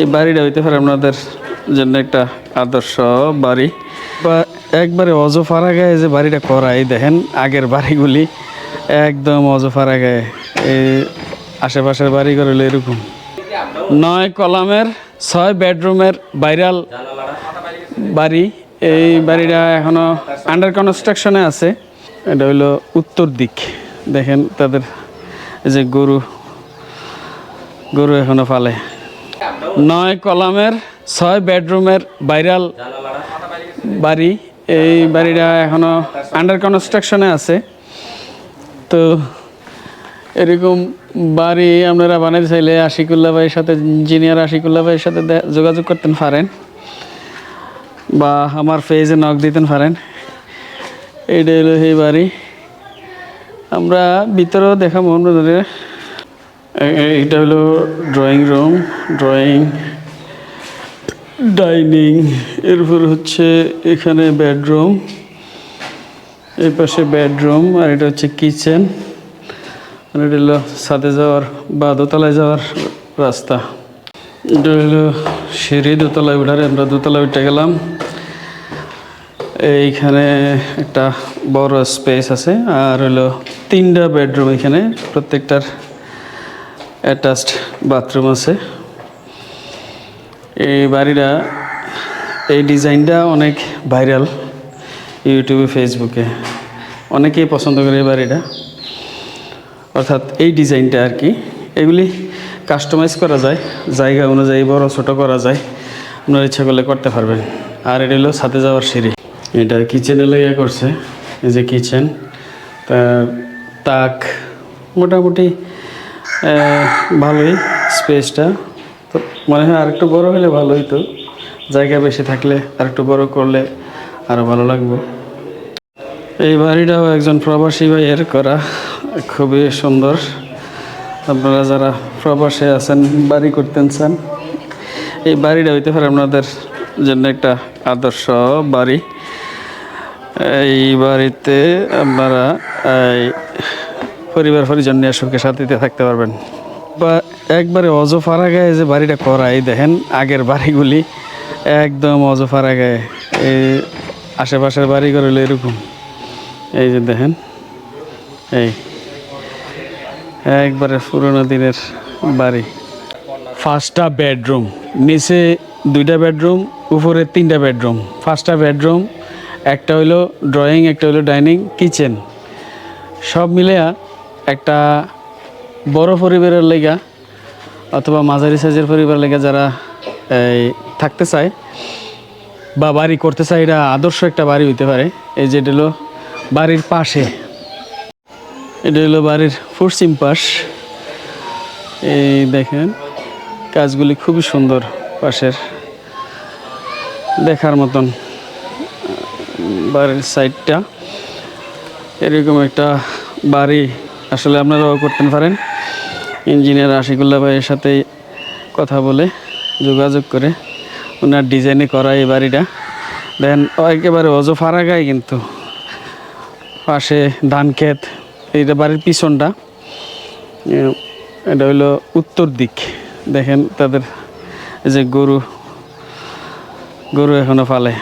এই বাড়িটা হইতে পারে আপনাদের জন্য একটা আদর্শ বাড়ি। বা একবারে অজফারা গায়ে যে বাড়িটা করা এই দেখেন আগের বাড়িগুলি একদম অজফারা গায়ে এই আশেপাশের বাড়ি করে এরকম। নয় কলামের, ছয় বেডরুমের বাইরাল বাড়ি। এই বাড়িটা এখনও আন্ডার কনস্ট্রাকশনে আছে। এটা হইল উত্তর দিক। দেখেন তাদের যে গরু গরু এখনও ফালে নয় কলামের, ছয় বেডরুমের বাইরাল বাড়ি। এই বাড়িটা এখনও আন্ডার কনস্ট্রাকশনে আছে। তো এরকম বাড়ি আপনারা বানাইতে চাইলে আশিকুল্লা ভাইয়ের সাথে ইঞ্জিনিয়ার আশিকুল্লাহ ভাইয়ের সাথে যোগাযোগ করতেন পারেন। বা আমার পেজে নক দিতেন পারেন। এইটা হলো সেই বাড়ি। আমরা ভিতরেও দেখাবো আপনাদের। এটা হলো ড্রয়িং রুম ড্রয়িং ডাইনিং এরপর হচ্ছে এখানে বেডরুম এই পাশে বেডরুম আর এটা হচ্ছে কিচেন আর এটা হলো ছাদে যাওয়ার বা দোতলায় যাওয়ার রাস্তা। এটা হলো সিঁড়ি, দোতলায় উঠার, আমরা দোতলায় উঠে গেলাম। এইখানে একটা বড় স্পেস আছে, আর হলো তিনটা বেডরুম এখানে, প্রত্যেকটার অ্যাটাচড বাথরুম আছে। এই বাড়িটা, এই ডিজাইনটা অনেক ভাইরাল ইউটিউবে, ফেসবুকে। অনেকেই পছন্দ করে এই বাড়িটা। অর্থাৎ এই ডিজাইনটা আর কি। এগুলি কাস্টমাইজ করা যায়, জায়গা অনুযায়ী বড় ছোট করা যায়। আপনার ইচ্ছা করলে করতে পারবেন। আর এটা হলো সাথে যাওয়ার সিঁড়ি। এটা কিচেনে লেগে করছে। এই যে কিচেন তার তাক, মোটামুটি ভালোই স্পেসটা তো মনে হয় আরেকটু বড় হলে ভালো হইতো। জায়গা বেশি থাকলে আরেকটু বড় করলে আরও ভালো লাগবে। এই বাড়িটাও একজন প্রবাসী ভাইয়ের করা, খুবই সুন্দর। আপনারা যারা প্রবাসে আছেন, বাড়ি করতেন চান, এই বাড়িটা হইতে পারে আপনাদের জন্য একটা আদর্শ বাড়ি। এই বাড়িতে আপনারা এই পরিবার পরিজন নিয়ে সুখে শান্তিতে থাকতে পারবেন। বা একবারে অজফারা গায়ে যে বাড়িটা করা এই দেখেন আগের বাড়িগুলি একদম অজফারা গায়ে এই আশেপাশের বাড়ি হলো এরকম। এই যে দেখেন, এই একবারে পুরোনো দিনের বাড়ি। ফার্স্টটা বেডরুম, নিচে দুইটা বেডরুম, উপরে তিনটা বেডরুম। ফার্স্টটা বেডরুম, একটা হইল ড্রয়িং, একটা হইল ডাইনিং, কিচেন। সব মিলেয়া একটা বড় পরিবারের লেগা অথবা মাঝারি সাইজের পরিবার লেগা যারা, এই, থাকতে চায় বা বাড়ি করতে চায়, এটা আদর্শ একটা বাড়ি হইতে পারে। এই যে এটা হলো বাড়ির পাশে। এটা হলো বাড়ির পশ্চিম পাশ। এই দেখেন, কাজগুলি খুবই সুন্দর পাশের। দেখার মতন, বাড়ির সাইডটা এরকম একটা বাড়ি আসলে আপনারাও করতে পারেন। ইঞ্জিনিয়ার আশিকুল্লাহ ভাইয়ের সাথে কথা বলে, যোগাযোগ করে ওনার ডিজাইনে করা এই বাড়িটা। দেন একেবারে গায়ে কিন্তু। পাশে ধান ক্ষেত, এইটা বাড়ির পিছনটা। এটা হইল উত্তর দিক। দেখেন তাদের যে গরু গরু এখনও ফালে